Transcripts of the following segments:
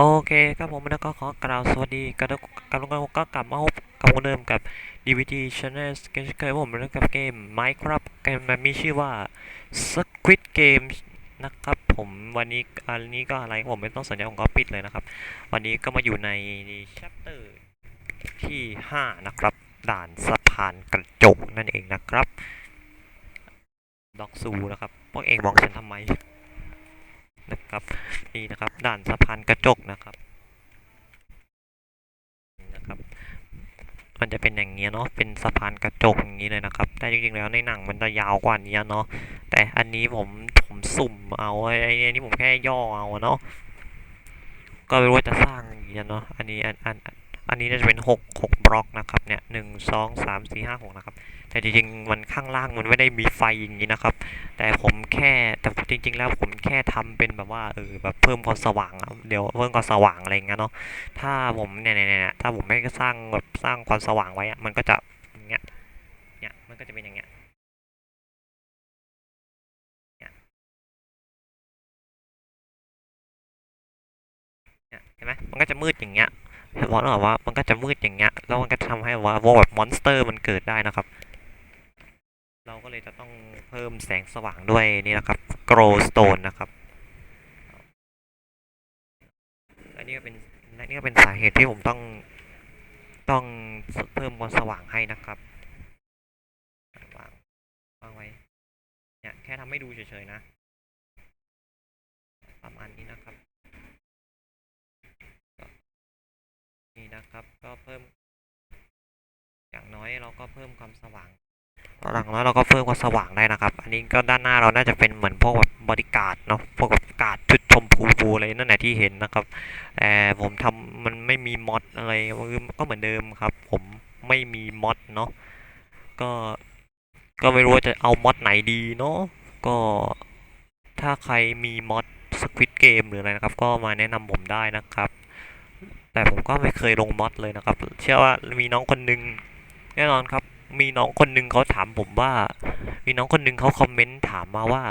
โอเคครับผมแล้วก็ขอกล่าวสวัสดีกันกันทุกคนก็กลับมาพบกับคนเดิมกับ DVD Channel เกมเคยผมเล่นกับเกม Minecraft เกมมันมีชื่อว่า Squid Game นะครับผมวันนี้อันนี้ก็อะไรผมไม่ต้องสัญญาผมก็ปิดเลยนะครับ วันนี้ก็มาอยู่ใน chapter ที่ 5 นะครับ ด่านสะพานกระจกนั่นเองนะครับด็อกซูนะครับ พวกเองมองฉันทำไม นะครับนี่นะครับด่านสะพานกระจกนะครับนะครับมันจะเป็นอย่างเงี้ยเนาะเป็นสะพานกระจกอย่างนี้เลยนะครับแต่จริงๆแล้วในหนังมันจะยาวกว่านี้เนาะแต่อันนี้ผมผมสุ่มเอาไอ้ไอ้นี่ผมแค่ย่อเอาเนาะก็ไม่รู้ว่าจะสร้างอย่างเงี้ยเนาะอันนี้อันอัน อันนี้จะเป็นหกหกบล็อกนะครับเนี่ยหนึ่งสองสามสี่ห้าหกนะครับ แต่จริงๆมันข้างล่างมันไม่ได้มีไฟอย่างนี้นะครับ แต่ผมแค่แต่จริง ๆ แล้วผมแค่ทำเป็นแบบว่าเออแบบเพิ่มความสว่างอะเดี๋ยวเพิ่มความสว่างอะไรเงี้ยเนาะถ้าผมเนี่ยเนี่ยถ้าผมไม่สร้างแบบสร้างความสว่างไว้อะมันก็จะอย่างเงี้ยเนี่ยมันก็จะเป็นอย่างเงี้ยเห็นไหมมันก็จะมืดอย่างเงี้ย เพราะว่ามันก็จะมืดอย่างเงี้ย แล้วมันก็ทำให้ว่าว่าแบบมอนสเตอร์มันเกิดได้นะครับ เราก็เลยจะต้องเพิ่มแสงสว่างด้วยนี่นะครับ glowstone นะครับอันนี้ก็เป็นและนี่ก็เป็นสาเหตุที่ผมต้องต้องเพิ่มความสว่างให้นะครับวางวางไว้เนี่ยแค่ทำให้ดูเฉยๆนะประมาณนี้นะครับ นี่นะครับ ก็เพิ่ม อย่างน้อยเราก็เพิ่มความสว่างหลังน้อยเราก็เพิ่มความสว่างได้นะครับ อันนี้ก็ด้านหน้าเราน่าจะเป็นเหมือนพวกแบบบริการดเนาะพวกแบบการ์ดชุดชมพูพูอะไรนั่นแหละที่เห็นนะครับแต่ผมทำมันไม่มีมอดอะไรก็เหมือนเดิมครับ ผมไม่มีมอดเนาะก็ก็ไม่รู้ว่าจะเอามอดไหนดีเนาะก็ถ้าใครมีมอดสควิตเกมหรืออะไรนะครับ ก็มาแนะนำผมได้นะครับ แต่ผมก็ไม่เคยลงมอดเลยนะครับ เชื่อว่ามีน้องคนหนึงแน่นอนครับ มีน้องคนหนึงเขาถามผมว่า มีน้องคนหนึงเขาคอมเมนต์ถามมาว่า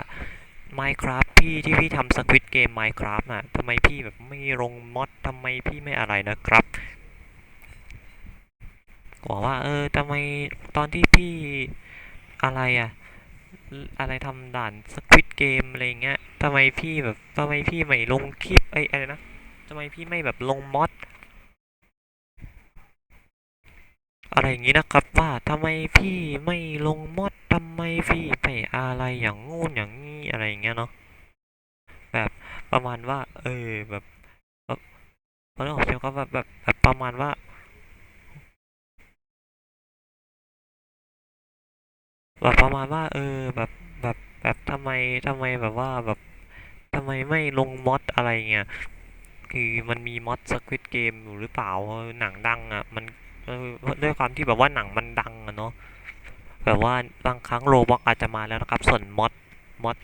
Minecraft พี่ที่พี่ทำสควิตเกม Minecraft อะทำไมพี่แบบไม่ลงมอดทำไมพี่ไม่อะไรนะครับบอกว่า เออทำไมตอนที่พี่อะไรอะ อะไรทำด่านสควิตเกมอะไรเงี้ยทำไมพี่แบบทำไมพี่ไม่ลงคลิปไอ้อะไรนะทำไมพี่ไม่แบบลงมอด อะไรอย่างงี้นะครับว่าทำไมพี่ไม่ลงมดทำไมพี่ไปอะไรอย่างงู้นอย่างงี้อะไรอย่างเงี้ยเนาะแบบประมาณว่า เออแบบแบบเขาเรียกว่าก็แบบแบบแบบประมาณว่า แบบประมาณว่า เออแบบแบบแบบทำไมทำไมแบบว่าแบบทำไมไม่ลงมอดอะไรเงี้ยคือมันมีมอดสควิตเกมอยู่หรือเปล่าหนังดังอะ มัน เออด้วยความที่แบบว่าหนังมันดังอะเนาะแบบว่าบางครั้งโรบ็อกอาจจะมาแล้วนะครับ ส่วนมอดมอด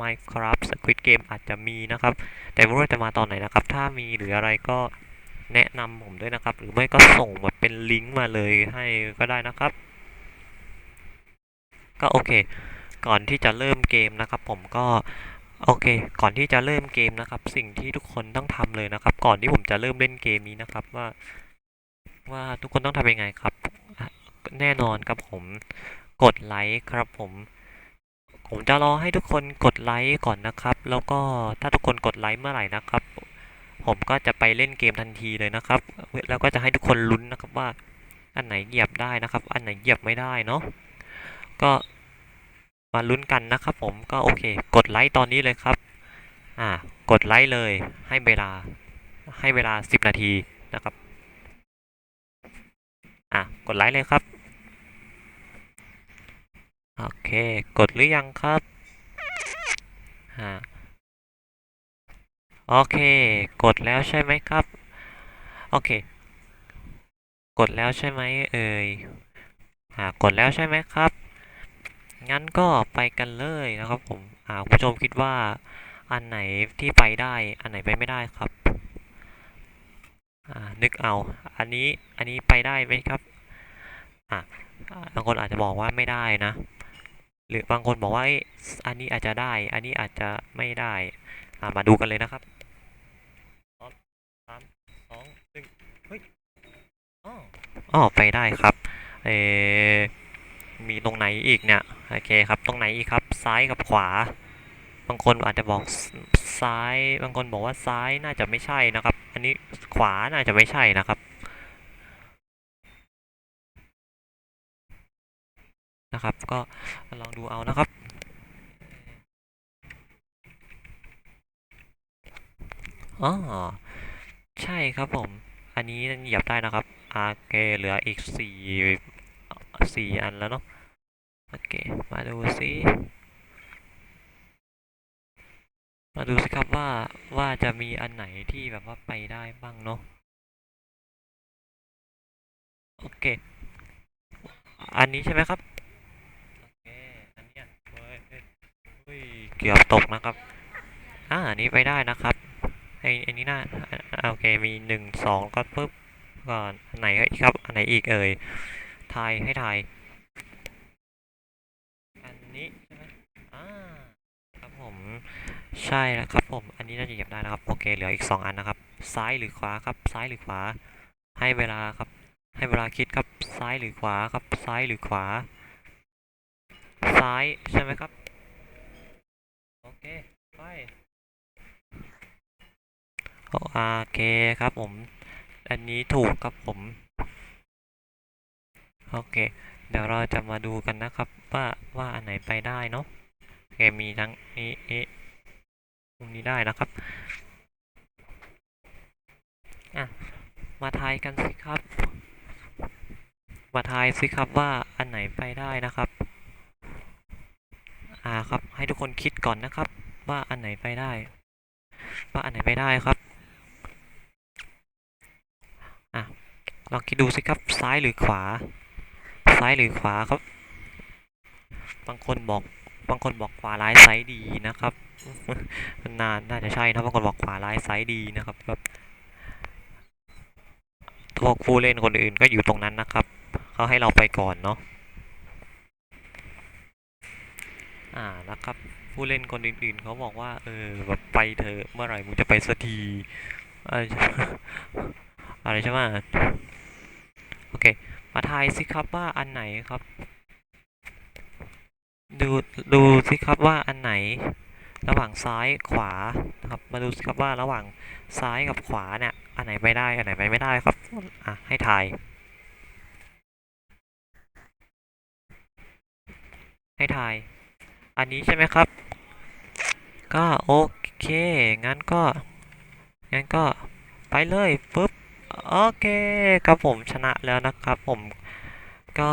Minecraft Squid Game อาจจะมีนะครับ แต่ไม่รู้ว่าจะมาตอนไหนนะครับ ถ้ามีหรืออะไรก็แนะนำผมด้วยนะครับ หรือไม่ก็ส่งแบบเป็นลิงก์มาเลยให้ก็ได้นะครับ ก็โอเค ก่อนที่จะเริ่มเกมนะครับ ผมก็โอเค ก่อนที่จะเริ่มเกมนะครับ สิ่งที่ทุกคนต้องทำเลยนะครับ ก่อนที่ผมจะเริ่มเล่นเกมนี้นะครับ ว่า ว่าทุกคนต้องทำยังไงครับ แน่นอนครับผมกดไลค์ครับผม ผมจะรอให้ทุกคนกดไลค์ก่อนนะครับ แล้วก็ถ้าทุกคนกดไลค์เมื่อไหร่นะครับ ผมก็จะไปเล่นเกมทันทีเลยนะครับ แล้วก็จะให้ทุกคนลุ้นนะครับว่า อันไหนเหยียบได้นะครับ อันไหนเหยียบไม่ได้เนาะก็มาลุ้นกันนะครับ ผมก็โอเค กดไลค์ตอนนี้เลยครับ อ่ากดไลค์เลยให้เวลาให้เวลา 10 นาทีนะครับ กดไลค์เลยครับ โอเค กดหรือยังครับอ่าโอเค กดแล้วใช่ไหมครับ โอเค กดแล้วใช่ไหมเอ่ยอ่ากดแล้วใช่ไหมครับ งั้นก็ไปกันเลยนะครับผมอ่าคุณผู้ชมคิดว่า อันไหนที่ไปได้ อันไหนไปไม่ได้ครับ อ่า นึกเอา อันนี้ อันนี้ไปได้ไหมครับ่ะบางคนอาจจะบอกว่าไม่ได้นะ หรือบางคนบอกว่าอันนี้อาจจะได้ อันนี้อาจจะไม่ได้มาดูกันเลยนะครับสามสองหนึ่งเฮ้ยอ๋อไปได้ครับเอมีตรงไหนอีกเนี่ยโอเคครับตรงไหนอีกครับซ้ายกับขวา บางคนอาจจะบอกซ้าย บางคนบอกว่าซ้ายน่าจะไม่ใช่นะครับ อันนี้ขวาน่าจะไม่ใช่นะครับ นะครับ ก็ลองดูเอานะครับอ๋อใช่ครับผม อันนี้เหยียบได้นะครับโอเคเหลืออีกสี่สี่อันแล้วเนาะโอเค มาดูซิมาดูสิครับว่าว่าจะมีอันไหนที่แบบว่าไปได้บ้างเนาะโอเค อันนี้ใช่ไหมครับ โอเค อันเนี้ยเฮ้ยเฮ้ยเฮ้ย เกือบตกนะครับ อ่าอันนี้ไปได้นะครับไอ้อ้นี้น่าโอเคมีหนึ่งสองก็ปุ๊บก่อนไหนครับอันไหนอีกเอ่ยทายให้ทายอันนี้ใช่ไหมอ่าครับผมใช่แล้วครับผมอันนี้น่าจะเหยียบได้นะครับโอเคเหลืออีกสองอันนะครับ ซ้ายหรือขวาครับ ซ้ายหรือขวา ให้เวลาครับ ให้เวลาคิดครับซ้ายหรือขวาครับ ซ้ายหรือขวา ซ้ายใช่ไหมครับ เคไปโอเคครับผม อันนี้ถูกครับผม โอเค เดี๋ยวเราจะมาดูกันนะครับ ว่าว่าอันไหนไปได้เนาะโอเคมีทั้งนี้เอะตรงนี้ได้นะครับอะมาทายกันสิครับ มาทายสิครับว่าอันไหนไปได้นะครับ ครับ ให้ทุกคนคิดก่อนนะครับ ว่าอันไหนไปได้ ว่าอันไหนไปได้ครับอะลองคิดดูสิครับซ้ายหรือขวา ซ้ายหรือขวาครับ บางคนบอกบางคนบอกขวาร้ายไซด์ดีนะครับนานน่าจะใช่นะบางคนบอกขวาร้ายไซด์ดีนะครับแบบพวกผู้เล่นคนอื่นก็อยู่ตรงนั้นนะครับเขาให้เราไปก่อนเนาะ อ่านะครับ ผู้เล่นคนอื่นๆเขาบอกว่า เออแบบไปเถอเมื่อไหร่มึงจะไปสักทีอะไรอะไรใช่ไหมโอเค มาทายสิครับว่าอันไหนครับ ดูดูสิครับว่าอันไหน ระหว่างซ้ายขวานะครับ มาดูสิครับว่าระหว่างซ้ายกับขวาเนี่ยอันไหนไปได้อันไหนไปไม่ได้ครับอะให้ทายให้ทาย อันนี้ใช่ไหมครับ ก็โอเค งั้นก็ งั้นก็ไปเลยปุ๊บ โอเคครับผมชนะแล้วนะครับ ผม ก็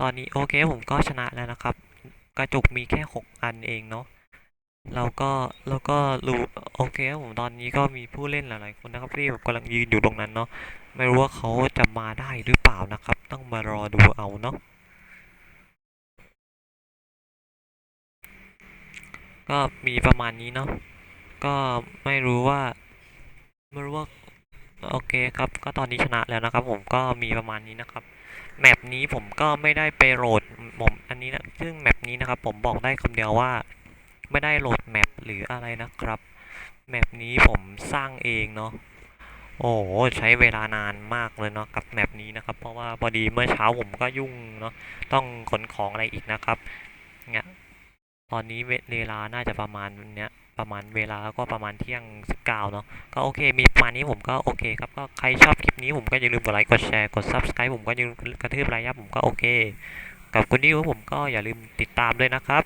ตอนนี้โอเคผมก็ชนะแล้วนะครับ กระจุกมีแค่หกอันเองเนาะแล้วก็แล้วก็รู้โอเคครับผมตอนนี้ก็มีผู้เล่นหลายๆคนนะครับที่แบบกำลังยืนอยู่ตรงนั้นเนาะไม่รู้ว่าเขาจะมาได้หรือเปล่านะครับ ต้องมารอดูเอาเนาะ ก็มีประมาณนี้เนาะก็ไม่รู้ว่าไม่รู้ว่าโอเคครับ ก็ตอนนี้ชนะแล้วนะครับ ผมก็มีประมาณนี้นะครับแมปนี้ผมก็ไม่ได้ไปโหลดผมอันนี้นะซึ่งแมปนี้นะครับ ผมบอกได้คำเดียวว่า ไม่ได้โหลดแมปหรืออะไรนะครับแมปนี้ผมสร้างเองเนาะโอ้โหใช้เวลานานมากเลยเนาะกับแมปนี้นะครับ เพราะว่าพอดีเมื่อเช้าผมก็ยุ่งเนาะต้องขนของอะไรอีกนะครับเนี่ย อนนี้เวลาน่าจะประมาณเนี้ยประมาณเวลาก็ประมาณเที่ยงสิบเก้าเนาะก็โอเค มีประมาณนี้ผมก็โอเคครับก็ใครชอบคลิปนี้ผมก็อย่าลืมกดไลค์กดแชร์กด subscribe ผมก็อย่าลืมกระทืบไลค์ยับผมก็โอเค กับคุณดิวผมก็อย่าลืมติดตามด้วยนะครับ